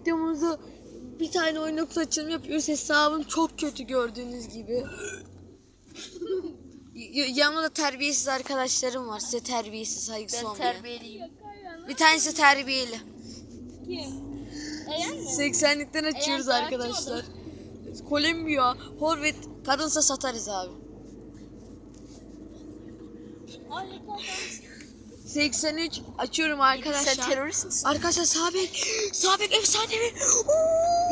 videomuzda bir tane oyun kutu açılımı yapıyoruz. Hesabım çok kötü gördüğünüz gibi. Yanımda da terbiyesiz arkadaşlarım var. Size terbiyesiz, saygısız Ben olmayan. terbiyeliyim. Bir tanesi terbiyeli. Kim? Eren mi? 80'likten açıyoruz Eğer arkadaşlar. Kolombiya, Horvet, kadınsa satarız abi. Ay. 83 açıyorum Sen arkadaşlar. terörist misin? Arkadaşlar Sabek, Sabek efsanevi.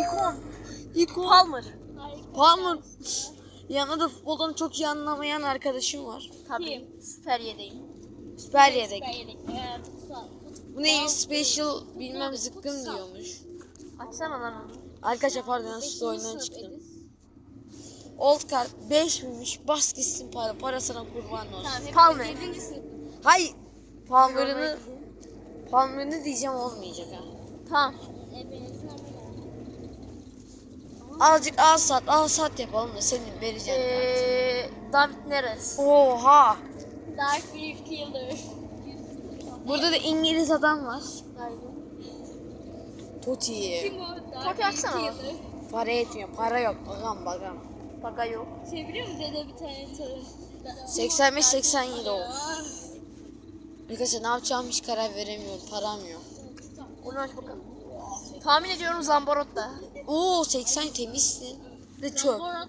İkon. İkon. Palmer. Palmer. Yanında da futboldan çok iyi anlamayan arkadaşım var. Tabii. Kim? Süper yedeyim. Süper yedek. Tutsam. Bu neymiş special bilmem zıkkım diyormuş. Açsana lan onu. Arkadaşlar pardon yanlışlıkla oyundan çıktım. Old card 5 miymiş? Bas gitsin para. Para sana kurban olsun. Palmer. Yedinci sınıf. Hay Palmer'ını Palmer'ını diyeceğim olmayacak ha. Tamam. Ebenizin amına. Azıcık al sat al sat yapalım da senin vereceğim. Ee, David Neres. Oha. Dark Brief Killer. Burada da İngiliz adam var. Aynen. Totti. Kim o? Dark. Brief Killer. Para etmiyor. Para yok. Bagam bagam. Bagayo. Şey biliyor musun dede bir tane torun. 85-87 oldu. Arkadaşlar ne yapacağımı hiç karar veremiyorum. Param yok. Onu aç bakalım. Tahmin ediyorum Zamborotta. Oo 80 temizsin. Ne çöp. Mı?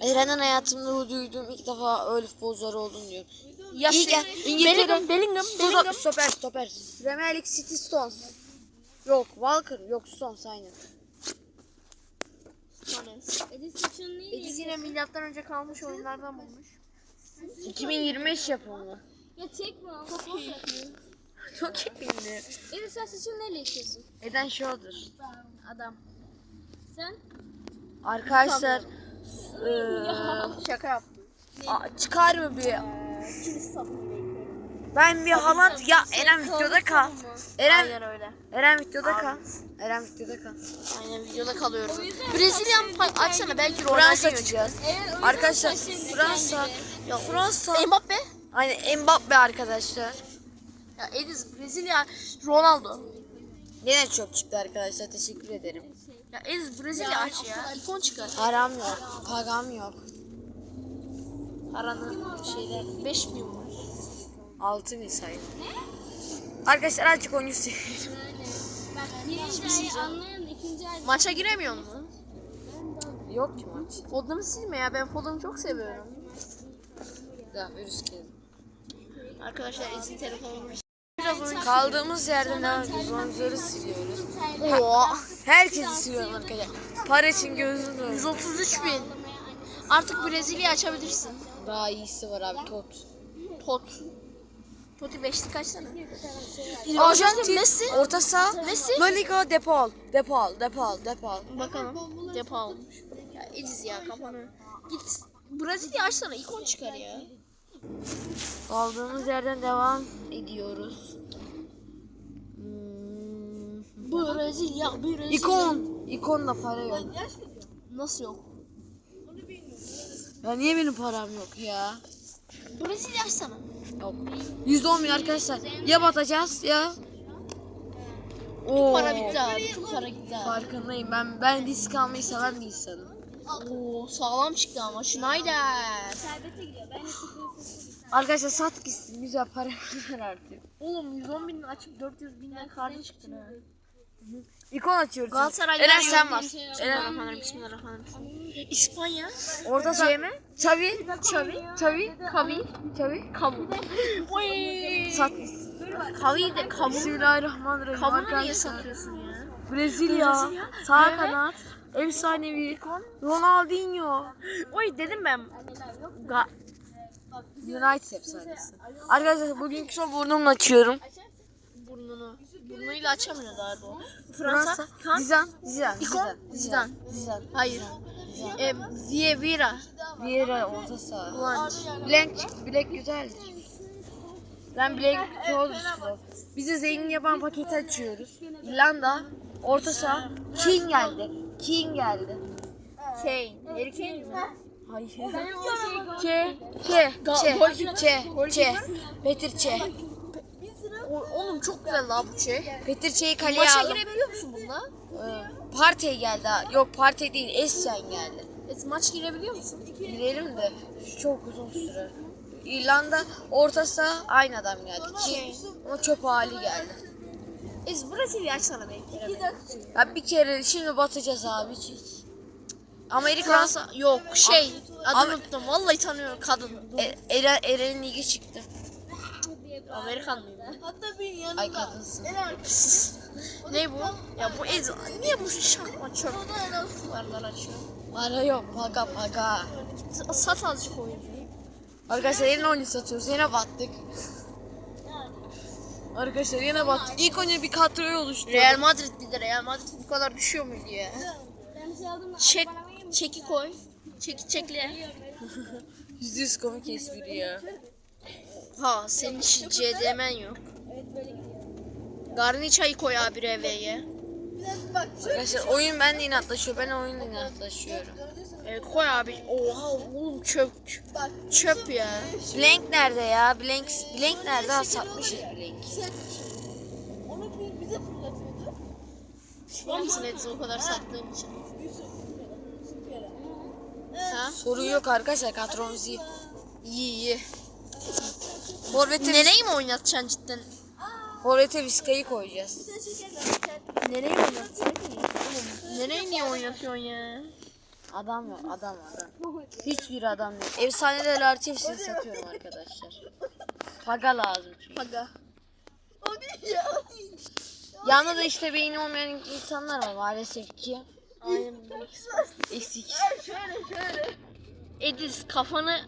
Eren'den hayatımda duyduğum ilk defa öyle futbolcular oldun diyor. Ya İyi gel. İngiltere. Bellingham, Bellingham, Stop, Bellingham. stoper stoper. Premier League City Stones. Yok Walker yok Stones aynen. Ediz yine milattan önce kalmış oyunlardan bulmuş. 2025 yapımı. Ya çekme ama. Çok iyi. Çok iyiydi. Edison sen saçını neyle içiyorsun? Eden Shoulder. Adam. Sen? Arkadaşlar eee, Şaka yaptım. a- çıkar mı bir? Ben bir Haaland ya Eren videoda kal. Eren Aynen öyle. Eren videoda kal. Eren videoda kal. Aynen videoda kalıyoruz. Brezilya mı? Açsana belki Fransa. Evet o yüzden Arkadaşlar saçını Fransa. Ya Fransa Mbappe. aynen Mbappe arkadaşlar. Ya Ediz Brezilya Ronaldo. Yine çok çıktı arkadaşlar teşekkür ederim. Ya Ediz Brezilya aç ya. İkon çıkar. Param yok, pagam yok. Paranın şeyler 5 milyon var. Altın isayım. Arkadaşlar azıcık oyuncu. Bak birinci ay anlayan ikinci ay. Maça giremiyor mu? Yok ki maç. Foden'ı silme ya ben Foden'ı çok seviyorum. Ya virüs geldi. Arkadaşlar Ediz'in telefonu Biraz oyun Kaldığımız yerden devam ediyoruz. Oyuncuları siliyoruz. Oo. Herkesi siliyorum arkadaşlar. Para için gözünü doyurun. 133 bin. Artık Brezilya açabilirsin. Daha iyisi var abi tot. Tot. Toti 5'li kaç tane? Arjantin, Messi. Orta saha. Messi. La Liga Depol. Depol, Depol, Depol. Bakalım. Depo almış. Ya Ediz ya kafanı. Git. Brezilya açsana ikon çıkar ya. Kaldığımız yerden devam ediyoruz. Hmm. Brezilya, Brezilya. İkon. İkonla para yok. Nasıl yok? Ya niye benim param yok ya? Brezilya açsana. Yok. %10 bin arkadaşlar. Ya batacağız ya. Oo. Para bitti abi. Para gitti abi. Farkındayım. Ben ben risk almayı seven bir insanım. Oo sağlam çıktı ama. Schneider. Serbete gidiyor. Ben de. Arkadaşlar sat gitsin. Güzel para var artık. Oğlum 110 bin açıp 400 binden karşı çıktın ha. İkon açıyoruz. Galatasaray Eren sen var. Eren. Bismillahirrahmanirrahim. Bismillahirrahmanirrahim. İspanya. Orta saha. Xavi. Xavi. Xavi. Kavi. Xavi. Kavu. Sat gitsin. Kavi de kavu. Bismillahirrahmanirrahim. Kavunu niye satıyorsun ya? Brezilya. Sağ kanat. Efsanevi. Ronaldinho. Oy dedim ben. Ga United efsanesi. Arkadaşlar bugünkü son burnumla açıyorum. burnunu. Burnuyla açamıyor daha doğru. Fransa. Fransa. Zidane. Zidane. İkon. Zidane. Zidane. Hayır. E, Vieira. Vieira orta saha. Blank. Black güzeldir. Ben Black istiyorum. Bize zengin yapan paketi açıyoruz. İrlanda. Orta saha. King geldi. King geldi. Kane. Harry Kane mi? Hayır. Golcü Çe. var mı? Petir Çe. O- Oğlum çok güzel la bu şey. Petir Çey'i kaleye Maça aldım. girebiliyor musun bununla? Ee, Partey geldi ha. Yok Partey değil Essien geldi. Evet, maç girebiliyor musun? Girelim de şu çok uzun süre. İrlanda orta saha aynı adam geldi ki ama çöp hali geldi. Ez Brezilya açsana belki. Ya bir kere şimdi batacağız abi. Amerika Fransa yok şey adını unuttum. Vallahi tanıyorum kadın. e, Eren, Eren'in ligi çıktı. Amerikan mıyım? Ay kadınsın. ne bu? Ya bu ez niye bu şakma çöp varlar açıyor? Para yok paga paga. Sat azıcık oyuncuyu. Arkadaşlar yine oyuncu satıyoruz. Yine battık. Arkadaşlar yine battık. İlk önce bir kadroyu oluşturduk. Real Madrid bir de Real Madrid bu kadar düşüyor muydu ya? Ben Çek, çeki koy. Çeki çekle. Yüzde yüz komik espri ya. Ha senin hiç CD'men yok. Garniçayı koy abi RV'ye. Arkadaşlar oyun bende inatlaşıyor. Ben oyunla inatlaşıyorum. Evet koy abi. Oha oğlum çöp. Çöp ya. Blank nerede ya? Blank, Blank nerede? Ha satmışız Blank. Var mısın Edson o kadar sattığın için? Ha? Sorun yok arkadaşlar. Kadromuz iyi. İyi iyi. Forvet'e, Nereyi mi oynatacaksın cidden? Forvet'e Vizca'yı koyacağız. Nereyi oynatacaksın? Nereyi niye oynatıyorsun ya? Adam yok. Adam adam. Hiçbir adam yok. Efsaneler hariç hepsini satıyorum arkadaşlar. Paga lazım çünkü. Paga. Yanında da işte beyni olmayan insanlar var maalesef ki. Aynen. Eksik. Ediz kafanı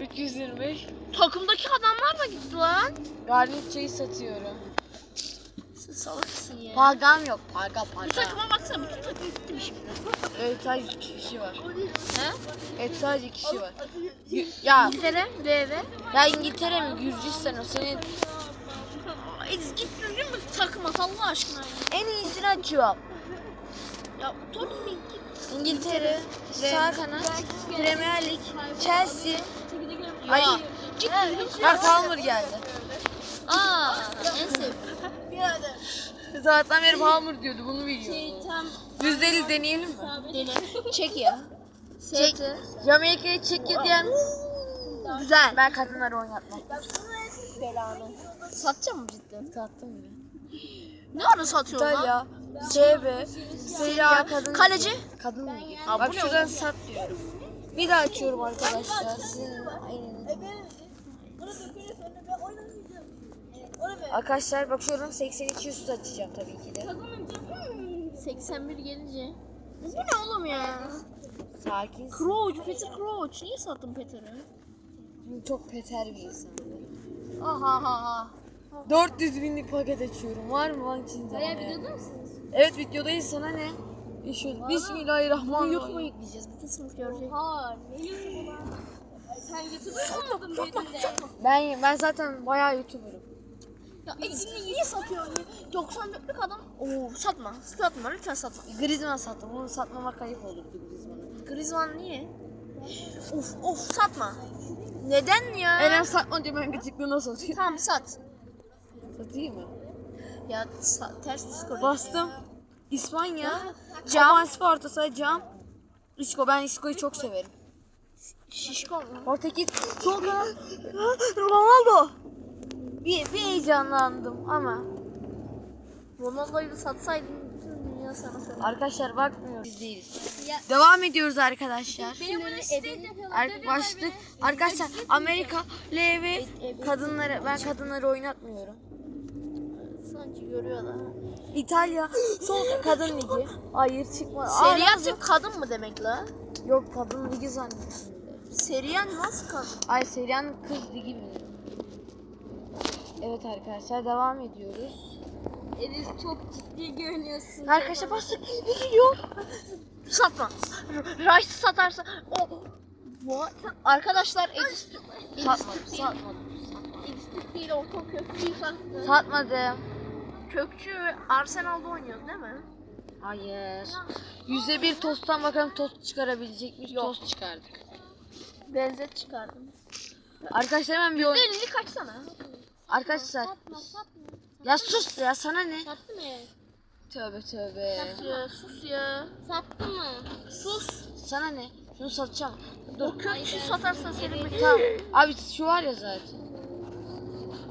325. takımdaki adamlar da gitti lan. Garnitçayı satıyorum. Salaksın ya. Pagam yok. Paga Bu paga. takıma baksana bütün takım gitti mi şimdi? Evet sadece iki kişi var. He? Evet sadece iki kişi var. Ya, İngiltere, RV. ya İngiltere mi Gürcistan o senin Ediz git düzgün bir takım at Allah aşkına. en iyisini açıyorum. Ya Tottenham git. İngiltere, sağ kanat, Premier Lig, Chelsea. Ay. Git düzgün. Palmer geldi. Aa, en sevdiğim. Zaten beri Palmer diyordu bunu biliyor. şey tam deneyelim mi? Dene. Çek ya. Çek. Jamaika'yı çek ya diyen güzel. Ben kadınları oynatmam. Satacağım mı cidden? Sattım ya. Ne ara satıyorsun lan? İtalya, CB, Serie A kadın. Kaleci? Kadın. Aa, Bak şuradan sat diyorum. Bir daha açıyorum arkadaşlar. Sizin aynen. Arkadaşlar bak şuradan 82 üstü açacağım tabii ki de. 81 gelince. Bu ne oğlum ya? Sakin. Crouch, Peter Crouch. Niye sattın Peter'ı? Çok peter bir insan. Aha ha ha. 400 binlik paket açıyorum. Var mı lan içinde? Bayağı videoda mısınız? Evet videodayız sana ne? E şöyle Bismillahirrahmanirrahim. YouTube'a yükleyeceğiz. Bütün sınıf görecek. Ha ne YouTube'u lan? Sen YouTube'da mı? Ben ben zaten bayağı YouTuber'ım. Ya Edis'ini niye satıyorsun ya? 94'lük adam. Oo satma. Satma lütfen satma. Griezmann sattım. Bunu satmamak ayıp olurdu Griezmann'ı. Griezmann niye? Of of satma. Neden ya? Eren satma diyor ben gıcıklığına satıyor. Tamam sat. Satayım mı? Ya sa- ters psikoloji. Bastım. İspanya. Cam. Cam. Orta saha Cam. Isco. Ben Isco'yu çok severim. Şişko mu? Portekiz. Sol kanat. Ronaldo. Bir, bir heyecanlandım ama. Ronaldo'yu satsaydın bütün dünya sana söyler. Arkadaşlar bakmıyoruz. Biz değiliz. Ya- Devam ediyoruz arkadaşlar. Benim yapıyorlar. Ar- başlık. Arkadaşlar Amerika LV kadınları ben kadınları oynatmıyorum. Sanki görüyorlar. İtalya sol kadın ligi. Hayır çıkma. Türk kadın mı demek la? Yok kadın ligi zannettim. Serie A nasıl kadın? Ay Seria'nın kız ligi mi? Evet arkadaşlar devam ediyoruz. Edis çok ciddi görünüyorsun. Arkadaşlar bastık. Gidiyor. Satma. Rice satarsa o What? Arkadaşlar Edis Satmadım, satmadım. Edis değil orta kökçüyü sattı. Satmadım. Kökçü Arsenal'da oynuyor değil mi? Hayır. Yüzde bir tosttan bakalım tost çıkarabilecek miyiz? Tost çıkardık. Benzet çıkardım. Arkadaşlar hemen bir oyun... Elini kaçsana. Arkadaşlar Satma satma. ya sus ya sana ne? Sattı mı? Tövbe tövbe. Ya sus ya. Sattı mı? Sus. Sana ne? Şunu satacağım. O Dur. kötü satarsan seni bir Tamam. Abi şu var ya zaten.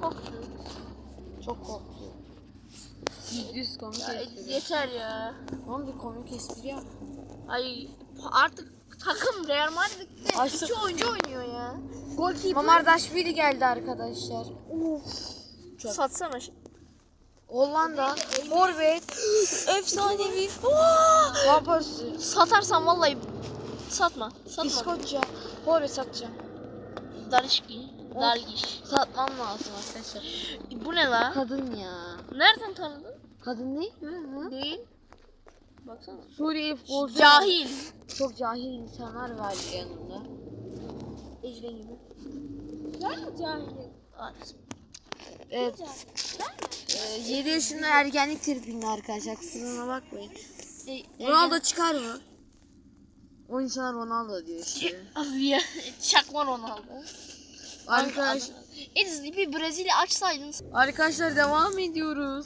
koktu. Çok korktu. Yüz komik Ya espri. yeter ya. Oğlum bir komik espri yap. Ay artık takım Real Madrid'de Açtık. iki oyuncu oynuyor ya. Mamardaşvili geldi arkadaşlar. Çok. Satsana. Hollanda. Forvet. Efsanevi. Vaporsu. Satarsan vallahi satma. Satma. İskoçya. Forvet satacağım. Darışki. Dalgiş. Satmam lazım arkadaşlar. Bu ne la? Kadın ya. Nereden tanıdın? Kadın değil mi? Değil. Baksana. Suriyeli futbolcu. Cahil. Çok cahil insanlar var yanında. Ecre gibi. Ben mi cahil? Evet. Ee, 7 yaşında ergenlik tribinde arkadaşlar. Kusuruna bakmayın. Ronaldo çıkar mı? O insanlar Ronaldo diyor işte. Abi ya. Çakma Ronaldo. Arkadaş, Ediz bir Brezilya açsaydın. arkadaşlar devam ediyoruz.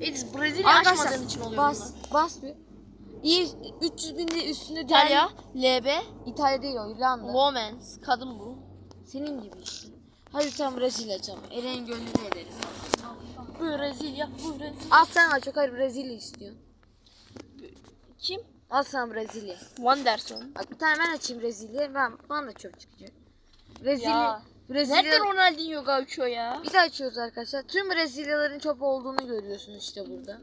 Ediz Brezilya açmadığın için oluyor bas, bunlar. bas bir. İyi 300 bin de üstünde İtalya, LB, İtalya değil o İrlanda. Womens, kadın bu. Senin gibi işte. Hadi tam Brezilya canım. Eren gönlünü ederiz. Brezilya, Brezilya. Al sen al çok hayır Brezilya istiyor. Kim? Al sana Brezilya. Wanderson. Bak bir tane ben açayım Brezilya. Ben bana da çok çıkacak. Brezilya. Ya. Brezilya. Nerede Ronaldinho Gaucho ya? Bir de açıyoruz arkadaşlar. Tüm Brezilyaların çöp olduğunu görüyorsunuz işte burada.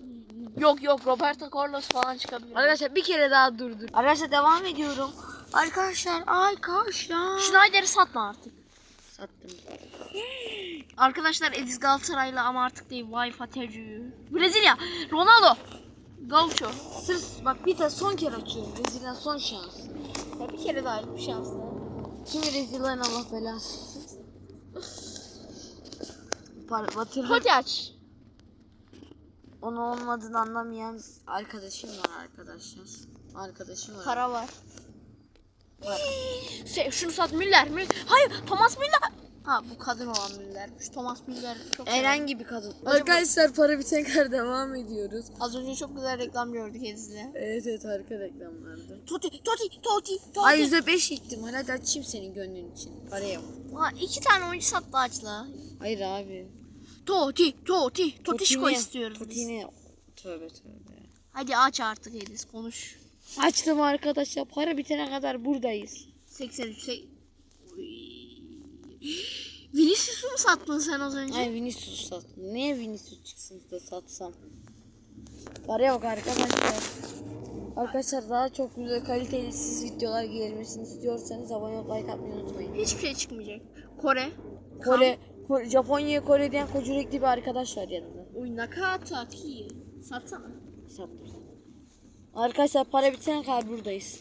Yok yok Roberto Carlos falan çıkabilir. Arkadaşlar bir kere daha durdur. Arkadaşlar devam ediyorum. Arkadaşlar arkadaşlar. Schneider'i satma artık. Sattım. Arkadaşlar Ediz Galatasaraylı ama artık değil. Vay Fatih'cü. Brezilya. Ronaldo. Gaucho. Sırf bak bir de son kere açıyorum. Brezilya son şans. Ya bir kere daha bir şans. Tüm Brezilya'nın Allah belası. Para, batırdım. Hadi aç. Onu olmadığını anlamayan arkadaşım var arkadaşlar. Arkadaşım var. Para var. Var. Şunu sat Müller. Müller. Hayır Thomas Müller. Ha bu kadın olan Müller'miş. Thomas Müller çok Eren gibi kadın. Arkadaşlar para bitene kadar devam ediyoruz. Az önce çok güzel reklam gördük Ediz'le. Evet evet harika reklamlardı. Toti, Toti, Toti, Toti. Ay %5 ihtimal. Hadi açayım senin gönlün için. Para yok. Ha, iki tane oyuncu sattı açla. Hayır abi. Toti, Toti, Totişko istiyoruz biz. Totine. Tövbe tövbe. Hadi aç artık Ediz konuş. Açtım arkadaşlar. Para bitene kadar buradayız. 83 sek- Uy. Vinicius'u mu sattın sen az önce? Ay Vinicius sattım. Niye Vinicius çıksın da satsam? Para yok arkadaşlar. Arkadaşlar daha çok güzel kaliteli siz videolar gelmesini istiyorsanız abone olup like atmayı unutmayın. Hiçbir şey çıkmayacak. Kore. Kore, Kore Japonya Kore diyen koca yürekli bir arkadaş var yanında. Uy Nakata ki. Satsana. Sattım. Arkadaşlar para bitene kadar buradayız.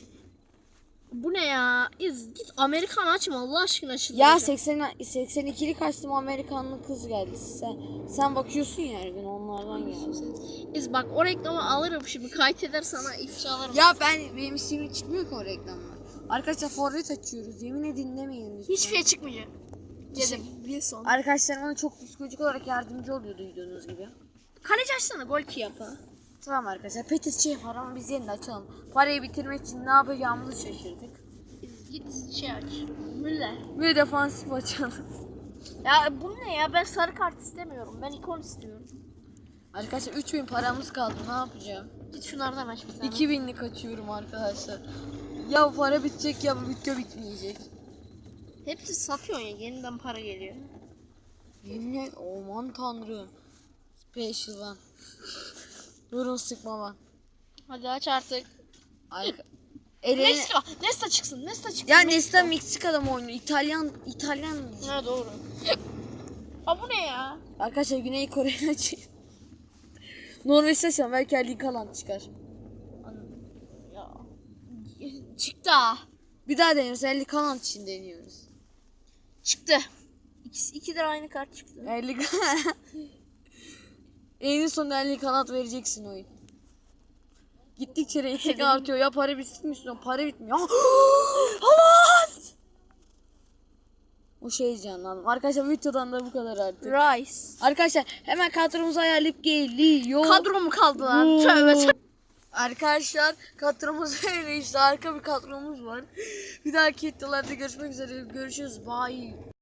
Bu ne ya? İz git Amerikan açma Allah aşkına Ya çıldıracağım. 80 82'lik açtım Amerikanlı kız geldi. Sen sen bakıyorsun ya her gün onlardan geldi. İz bak o reklamı alırım şimdi kayıt eder sana ifşa alırım. Ya ben benim ismim çıkmıyor ki o reklamlar. Arkadaşlar forvet açıyoruz. Yemin edin dinlemeyin lütfen. Hiçbir şey çıkmayacak. Dedim. Wilson. Arkadaşlar bana çok psikolojik olarak yardımcı oluyor duyduğunuz gibi. Kaleci açsana gol ki yapa. Tamam arkadaşlar Petit şey var ama biz yeniden açalım. Parayı bitirmek için ne yapacağımızı şaşırdık. Git şey aç. Müller. Bir defansif açalım. Ya bu ne ya? Ben sarı kart istemiyorum. Ben ikon istiyorum. Arkadaşlar 3000 paramız kaldı ne yapacağım? Git şunlardan aç bir tane. 2000'lik açıyorum arkadaşlar. Ya para bitecek ya bu video bitmeyecek. Hepsi satıyorsun ya. Yeniden para geliyor. Yemin aman tanrım. Special one. Durun sıkma lan. Hadi aç artık. Arka... Eleni... Nesta. Nesta çıksın. Nesta çıksın. Ya Nesta Meksika'da mı oynuyor? İtalyan, İtalyan. Ha doğru. Ha bu ne ya? Arkadaşlar Güney Kore'yi açayım. Norveç'te açalım. Belki Ali Kalan çıkar. Ya. Çıktı ha. Bir daha deniyoruz. Ali Kalan için deniyoruz. Çıktı. İkisi, iki de aynı kart çıktı. Ali Kalan. en sonunda Ali Kanat vereceksin oyun. Gittikçe reyting artıyor. Ya para bitsin mi? Para bitmiyor. Haaland! O şey heyecanlandım. Arkadaşlar videodan da bu kadar artık. Rice. Arkadaşlar hemen kadromuzu ayarlayıp geliyor. Kadro mu kaldı lan? Tövbe tövbe. Arkadaşlar kadromuz öyle işte harika bir kadromuz var. Bir dahaki videolarda görüşmek üzere. Görüşürüz. Bye.